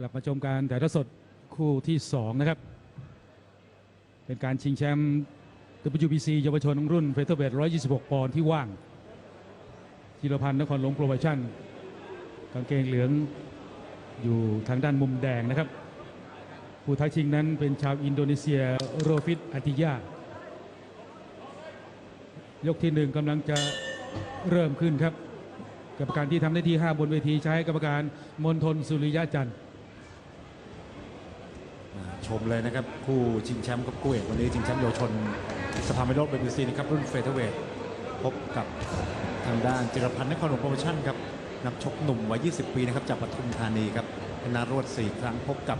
กลับมาชมการถ่ายทอดสดคู่ที่ 2 นะครับ เป็นการชิงแชมป์ WBC เยาวชนรุ่นเฟเธอร์เบท126 ปอนด์ที่ว่างจิรพันธ์นครหลวงโปรโมชั่น กางเกงเหลืองอยู่ทางด้านมุมแดงนะครับ ผู้ท้าชิงนั้นเป็นชาวอินโดนีเซียโรฟิตอาติยายกที่หนึ่งกำลังจะเริ่มขึ้นครับกรรมการที่ทำหน้าที่ 5 บนเวทีใช้กรรมการมนทนสุริยะจันทร์ ชมเลยนะครับ คู่ชิงแชมป์กับคู่เอกวันนี้ชิงแชมป์เยาวชนสภาไม่โลกเบบีซีนะครับรุ่นเฟเธอร์เวทพบกับทางด้านจิรพันธ์นครหลวงโปรโมชั่นครับนักชกหนุ่มวัย 20 ปีนะครับจากปทุมธานีครับชนะรวด 4 ครั้งพบกับ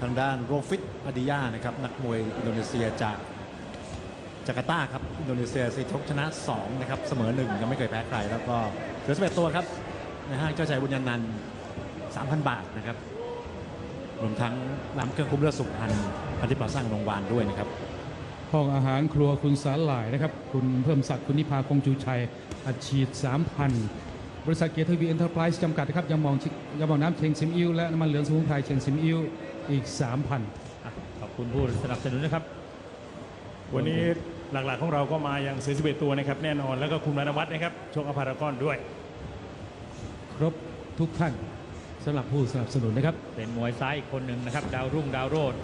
ทางด้านโรฟิตอดิยานะครับนักมวยอินโดนีเซียจากจาการ์ตาครับอินโดนีเซียสีชกชนะ 2 นะครับ เสมอ 1 ยังไม่เคยแพ้ใคร แล้วก็เหลือ11ตัวครับในห้างเจ้าชายบุญญานันท์3,000 บาทนะครับ รวมทั้งน้ำเครื่องคุ้มเลือดสุพรรณพันธิปราสร้างโรงพยาบาลด้วยนะครับห้องอาหารครัวคุณสาหร่ายนะครับ คุณเพิ่มศักดิ์คุณนิพาคงจูชัยอัดฉีด 3,000 บริษัทเกียรติทวีเอ็นเตอร์ไพรส์จำกัดนะครับยำมองชิยำมองน้ำเชงซิมอิวและน้ำมันเหลืองสมุนไพรเชงซิมอิวอีก 3,000อะขอบคุณผู้สนับสนุนนะครับ วันนี้หลักๆของเราก็มาอย่างเสือสิบเอ็ดตัวนะครับ แน่นอนแล้วก็คุณรานวัฒน์นะครับชกอภารากอนด้วย ครบทุกท่าน สำหรับผู้สนับสนุนนะครับ เป็นมวยซ้ายอีกคนหนึ่งนะครับ ดาวรุ่งดาวโรด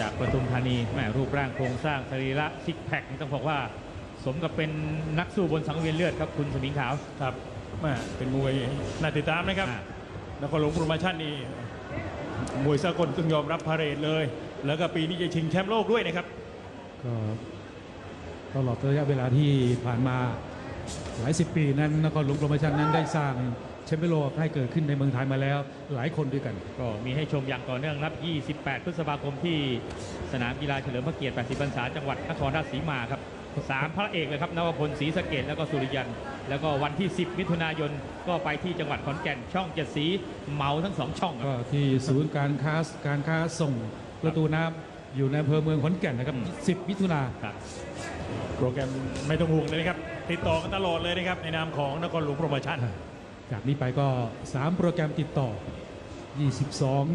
จากปทุมธานีแหม่รูปร่างโครงสร้างสรีระซิกแพคต้องบอกว่า สมกับเป็นนักสู้บนสังเวียนเลือดครับคุณสมิงขาวครับแม่เป็นมวยน่าติดตามนะครับอะนครหลวงโปรโมชั่นนี่มวยสากลต้องยอมรับพาเรดเลย แล้วก็ปีนี้จะชิงแชมป์โลกด้วยนะครับก็ตลอดระยะเวลาที่ผ่านมา หลายสิบปีนั้นนครหลวงโปรโมชั่นนั้นได้สร้างแชมเปี้ยนโลกให้เกิดขึ้นในเมืองไทยมาแล้ว หลายคนด้วยกัน ก็มีให้ชมอย่างต่อเนื่องครับ 28 พฤษภาคมที่สนามกีฬาเฉลิมพระเกียรติ 80 พรรษาจังหวัดนครราชสีมาครับสามพระเอกเลยครับนวพลศรีสะเกดแล้วก็สุริยัน แล้วก็วันที่ 10 มิถุนายนก็ไปที่จังหวัดขอนแก่นช่องเจ็ดสีเหมาทั้งสองช่องครับก็ที่ศูนย์การค้าการค้าส่งประตูน้ำอยู่ในอำเภอเมืองขอนแก่นนะครับ 10 มิถุนาครับโปรแกรมไม่ต้องห่วงเลยนะครับ ติดต่อกันตลอดเลยนะครับ ในนามของนครหลวงโปรโมชั่น จากนี้ไปก็ 3 โปรแกรมติดต่อ 22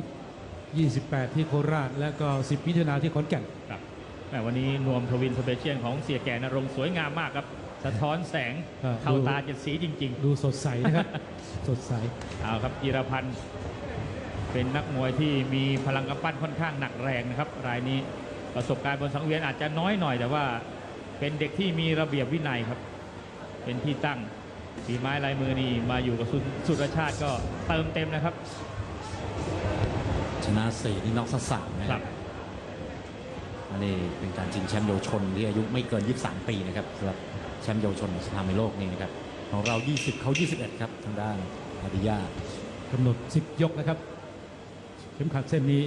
28 ที่โคราช และก็ 10 มิถุนาที่ขอนแก่นครับแหม่วันนี้นวมทวินสเปเชียลของเสียแก่นรงค์สวยงามมากครับ สะท้อนแสงเออเข้าตาเจ็ดสีจริงดูสดใสนะครับ สดใสๆเอาครับจิรพันธ์เป็นนักมวยที่มีพลังกำปั้นค่อนข้างหนักแรงนะครับ รายนี้ประสบการณ์บนสังเวียนอาจจะน้อยหน่อยแต่ว่าเป็นเด็กที่มีระเบียบวินัยครับ เป็นที่ตั้งฝีไม้ลายมือนี่มาอยู่กับสุสุรชาติก็เติมเต็มนะครับ ชนะ4นี่น็อกซะสามนะคครัรับบอันนี้เป็นการชิงแชมป์เยาวชนที่อายุไม่เกิน 23 ปีนะครับสำหรับแชมป์เยาวชนสภาในโลกนี่นะครับของเรา 20 เขา 21 ครับ ทางด้านอาดิยากำหนด 10 ยกนะครับ เข็มขัดเส้นนี้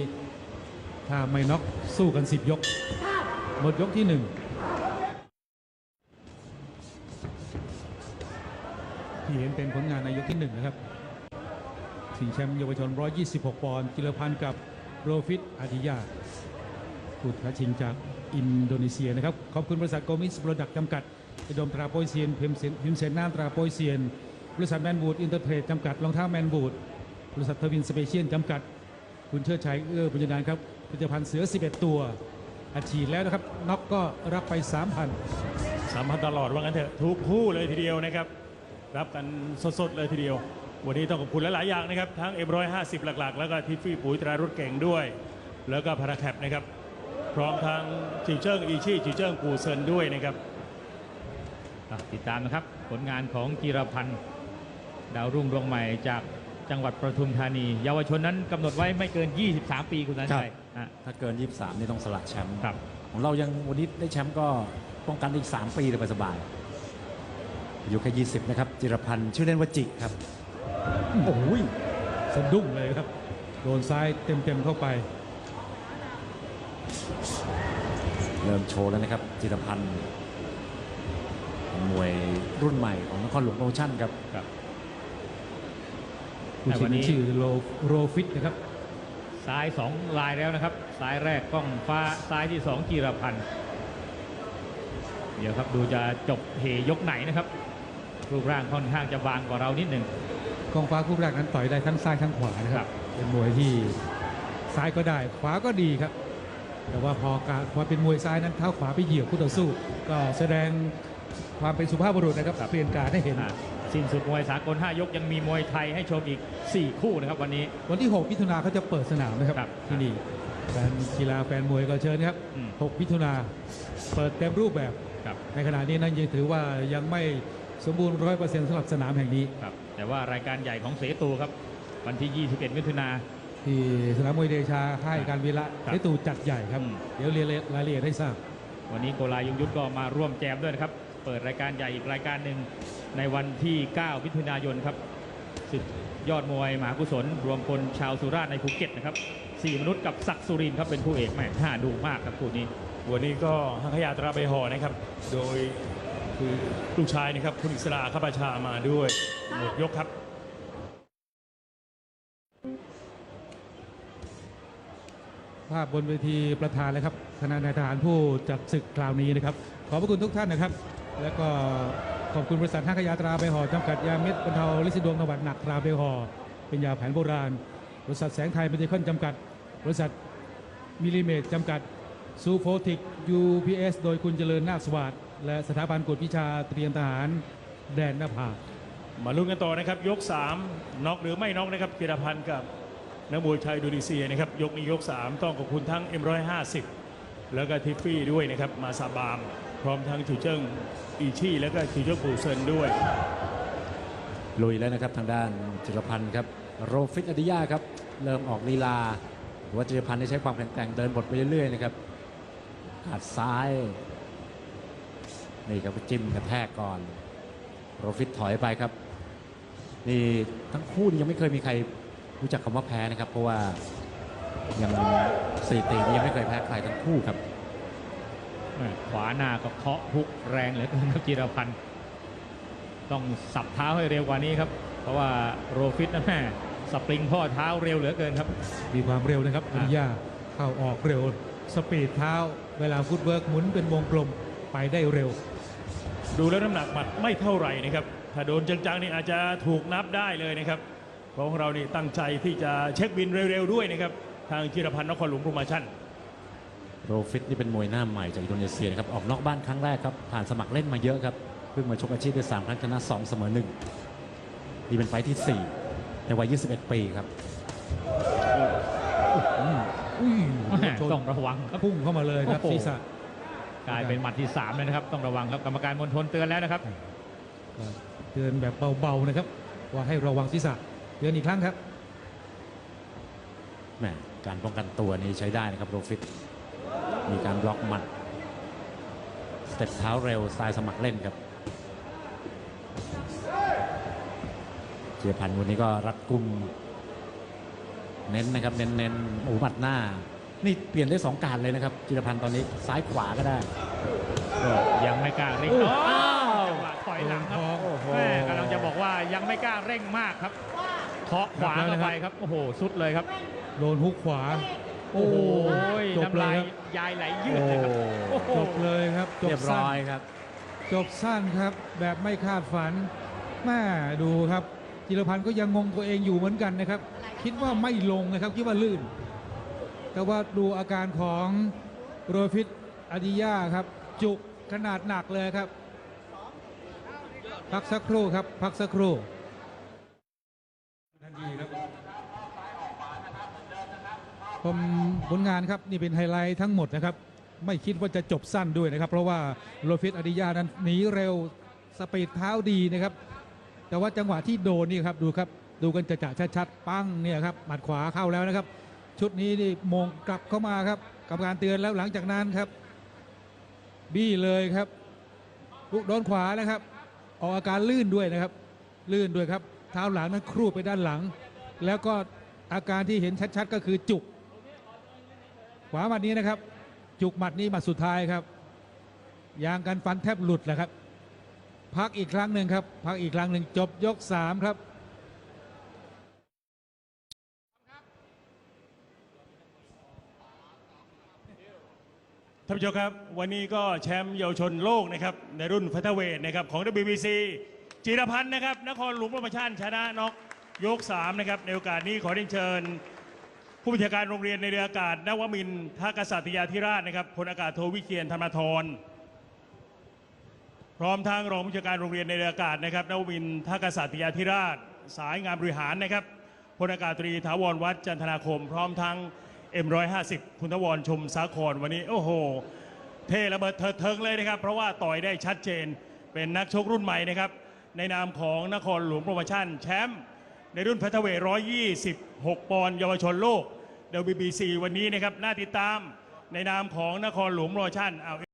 ถ้าไม่น็อกสู้กัน 10 ยก หมดยกที่ 1 ที่เห็นเป็นผลงานในยกที่1นะครับชิงแชมป์เยาวชน 126 ปอนด์กิโลพันธ์กับโรฟิตอาดิยาผู้ท้าชิงจากอินโดนีเซียนะครับ ขอบคุณบริษัทโกมิสโปรดักต์จำกัดอดมตราโปยเซียนพิมเสนพิมเสนน้ำตราโปยเซียน บริษัทแมนบูดอินเตอร์เทรดจำกัดรองเท้าแมนบูดบริษัททวินสเปเชียลจำกัด คุณเชิดชัยเอื้อบุญญานานครับผลิตภัณฑ์เสือ 11 ตัวอัดฉีดแล้วนะครับน็อกก็รับไป 3,000สามพันตลอดว่างั้นเถอะทุกคู่เลยทีเดียวนะครับ รับกันสดๆเลยทีเดียว วันนี้ต้องขอบคุณหลายๆอย่างนะครับ ทั้ง M150 หลักๆ แล้วก็ทิฟฟี่ปุ๋ยตรารถเก่งด้วย แล้วก็พาราแคปนะครับ พร้อมทั้งจิวเจิ้งอีชี่จิวเจิ้งปูเซินด้วยนะครับอะติดตามนะครับผลงานของกีรพันธ์ดาวรุ่งดวงใหม่จากจังหวัดประทุมธานี เยาวชนนั้นกำหนดไว้ไม่เกิน 23 ปีคุณนันชัยอะ ถ้าเกิน 23 นี่ต้องสละแชมป์ครับ ของเรายังวันนี้ได้แชมป์ก็ป้องกันอีก 3 ปีเลยสบายๆ อายุแค่ 20 นะครับ จิรพันธ์ชื่อเล่นว่าจิครับ โอ้ยสะดุ้งเลยครับ โดนซ้ายเต็มๆเข้าไป เริ่มโชว์แล้วนะครับ จิรพันธ์เป็นมวยรุ่นใหม่ของนครหลวงโปรโมชั่นครับครับผู้แต่ชิวังนนี้ชื่อโลโรฟิตนะครับ ซ้าย2ลายแล้วนะครับ ซ้ายแรกกล้องฟ้า ซ้ายที่2กีรพันธ์เดี๋ยวครับดูจะจบเหยกไหนนะครับ รูปร่างค่อนข้างจะบางกว่าเรานิดหนึ่งกองฟ้าคู่แรกนั้นต่อยได้ทั้งซ้ายทั้งขวานะคครัรับบเป็นมวยที่ซ้ายก็ได้ ขวาก็ดีครับ แต่ว่าพอการพอเป็นมวยซ้ายนั้นเท้าขวาไปเหยียบคู่ต่อสู้ ก็แสดงความเป็นสุภาพบุรุษนะครับเปลี่ยนการให้เห็นอะสิ้นสุดมวยสากล5ยกยังมีมวยไทยให้ชมอีก 4 คู่นะครับวันนี้ วันที่ 6 มิถุนาเขาจะเปิดสนามนะครับครับที่นี่แฟนกีฬาแฟนมวยก็เชิญนะครับอืม6มิถุนาเปิดเต็มรูปแบบครับในขณะนี้นั้นยังถือว่ายังไม่ สมบูรณ์ร้อยเปอร์เซ็นต์สำหรับสนามแห่งนี้ครับแต่ว่ารายการใหญ่ของเสตูครับ วันที่ 21 มิถุนา ที่สนามมวยเดชาค่ายการวีระครับได้ตูจัดใหญ่ครับ อืม เดี๋ยวเรียนรายละเอียดให้ทราบ วันนี้โกลายุงยุทธก็มาร่วมแจมด้วยนะครับ เปิดรายการใหญ่อีกรายการหนึ่งในวันที่ 9 มิถุนายนครับศึกยอดมวยมหากุศล รวมพลชาวสุราษฎร์ในภูเก็ตนะครับสี่มนุษย์กับศักดิ์สุรินทร์ครับเป็นผู้เอกแม่น่าดูมากครับคู่นี้ วันนี้ก็หังขยาตราใบห่อนะครับ โดย คือลูกชายนะครับคุณอิสราข้าประชามาด้วยหมดยกครับภาพบนเวทีประธานเลยครับคณะนายทหารผู้จัดศึกคราวนี้นะครับ ขอบพระคุณทุกท่านนะครับ แล้วก็ขอบคุณบริษัทห้างขยาตราไปห่อจำกัดยาเม็ดบรรเทาลิซิดวงนวัดหนักตราไปห่อเป็นยาแผนโบราณ บริษัทแสงไทยเมดิคอนจำกัด บริษัทมิลลิเมตรจำกัดซูโฟติก UPS โดยคุณเจริญนาคสวัสดิ์ และสถาบันกวดวิชาเตรียมทหารแดนหน้าผามาลุ้นกันต่อนะครับ ยก 3น็อกหรือไม่น็อกนะครับกีรพันธ์กับนักมวยชาวอินโดนีเซียนะครับยกนี้ยก 3 ต้องขอบคุณทั้ง M150 แล้วก็ทิฟฟี่ด้วยนะครับมาซาบาม พร้อมทั้งชูเจิ้งอีชี่แล้วก็ชูเจิ้งปูเซินด้วย ลุยแล้วนะครับทางด้านจิรพันธ์ครับโรฟิตอดิยาครับเริ่มออกลีลาหรือว่าจิรพันธ์ได้ใช้ความแข็งแกร่งเดินบทไปเรื่อยๆนะครับขาดซ้าย นี่ครับจิ้มกระแทกก่อนโรฟิตถอยไปครับ นี่ทั้งคู่นี่ยังไม่เคยมีใครรู้จักคำว่าแพ้นะครับ เพราะว่ายังสถิตินี่ยังไม่เคยแพ้ใครทั้งคู่ครับแม่ขวาหน้าก็เคาะฮุกแรงเหลือเกินครับจิรพันธ์ต้องสับเท้าให้เร็วกว่านี้ครับ เพราะว่าโรฟิตนะแม่สปริงพ่อเท้าเร็วเหลือเกินครับ มีความเร็วนะครับอะอัญญาเข้าออกเร็ว สปีดเท้า เวลาฟุตเวิร์กหมุนเป็นวงกลม ไปได้เร็ว ดูแล้วน้ำหนักหมัดไม่เท่าไหร่นะครับ ถ้าโดนจังๆนี่อาจจะถูกนับได้เลยนะครับเพราะของเรานี่ตั้งใจที่จะเช็คบินเร็วๆด้วยนะครับ ทางจิรพันธ์นครหลวงโปรโมชั่นโรฟิตนี่เป็นมวยหน้าใหม่จากอินโดนีเซียนะครับออกนอกบ้านครั้งแรกครับผ่านสมัครเล่นมาเยอะครับเพิ่งมาชกอาชีพได้3ครั้งชนะ2เสมอ1นี่เป็นไฟท์ที่ 4 ในวัย 21 ปีครับอุ้ยแม่ชนต้องระวังครับพุ่งเข้ามาเลยครับโอ้โหศีรษะ กลายเป็นหมัดที่3เลยนะครับ ต้องระวังครับกรรมการมณฑลเตือนแล้วนะครับก็เตือนแบบเบาๆนะครับ ว่าให้ระวังศีรษะเตือนอีกครั้งครับแหมการป้องกันตัวนี้ใช้ได้นะครับโรฟิตมีการบล็อกหมัดสเต็ปเท้าเร็วสไตล์สมัครเล่นครับเจียพันธ์วันนี้ก็รัดกุม เน้นนะครับ เน้นเน้นๆโอ้หมัดหน้า นี่เปลี่ยนได้สองการเลยนะครับจิรพันธ์ตอนนี้ซ้ายขวาก็ได้ ก็ยังไม่กล้าเร่งโอ้อ้าวจังหวะถอยหลังครับโอ้โห แม่กำลังจะบอกว่ายังไม่กล้าเร่งมากครับเคาะขวารับแล้วเข้านะครับไปครับโอ้โหสุดเลยครับ โดนฮุกขวา โอ้โหจบน้ำเลลายยครับยายไหลยืดเลยครับโอ้โหจบเลยครับจเรียบบร้สั้อยนครับ จบสั้นครับ แบบไม่คาดฝันแม่ดูครับจิรพันธ์ก็ยังงงตัวเองอยู่เหมือนกันนะครับ คิดว่าไม่ลงนะครับคิดว่าลื่น แต่ว่าดูอาการของโรฟิตอาดิยาครับ จุกขนาดหนักเลยครับ พักสักครู่ครับ พักสักครู่ทันทีครับผมผลงานครับนี่เป็นไฮไลท์ทั้งหมดนะครับ ไม่คิดว่าจะจบสั้นด้วยนะครับ เพราะว่าโรฟิตอาดิยานั้นหนีเร็วสปีดเท้าดีนะครับ แต่ว่าจังหวะที่โดนนี่ครับดูครับดูกันจะจะชัดๆปั้งเนี่ยครับหมัดขวาเข้าแล้วนะครับ ชุดนี้นี่มงกลับเข้ามาครับกรรมการเตือนแล้วหลังจากนั้นครับ บี้เลยครับลุกโดนขวานะครับ ออกอาการลื่นด้วยนะครับ ลื่นด้วยครับ เท้าหลังนั้นครูดไปด้านหลัง แล้วก็อาการที่เห็นชัดๆ ก็คือจุก ขวาหมัดนี้นะครับ จุกหมัดนี้หมัดสุดท้ายครับ ยางกันฟันแทบหลุดแหละครับ พักอีกครั้งหนึ่งครับ พักอีกครั้งหนึ่งจบยกสามครับ ท่านผู้ชมครับ วันนี้ก็แชมป์เยาวชนโลกนะครับในรุ่นฟัตเวทนะครับของ WBC จิรพันธ์นะครับนครหลวงโปรโมชั่นชนะน็อกยก 3 นะครับ ในโอกาสนี้ขอเรียนเชิญ ผู้บัญชาการโรงเรียนในเรืออากาศนวมินท่ากษัตริยาธิราชนะครับพลอากาศโทวิเชียนธรรมทร พร้อมทั้งรองผู้จัดการโรงเรียนในเรืออากาศนะครับนวมินท่ากษัตริยาธิราช สายงานบริหารนะครับพลอากาศตรีถาวรวัดจันทนาคม พร้อมทั้ง M150 คุณทวรชมสาครวันนี้ โอ้โห เท่ระเบิดเถิดเทิงเลยนะครับ เพราะว่าต่อยได้ชัดเจน เป็นนักชกรุ่นใหม่นะครับ ในนามของนครหลวงโปรโมชั่นแชมป์ในรุ่นแพทเวท126 ปอนด์เยาวชนโลก WBC วันนี้นะครับ น่าติดตามในนามของนครหลวงโปรโมชั่นเอา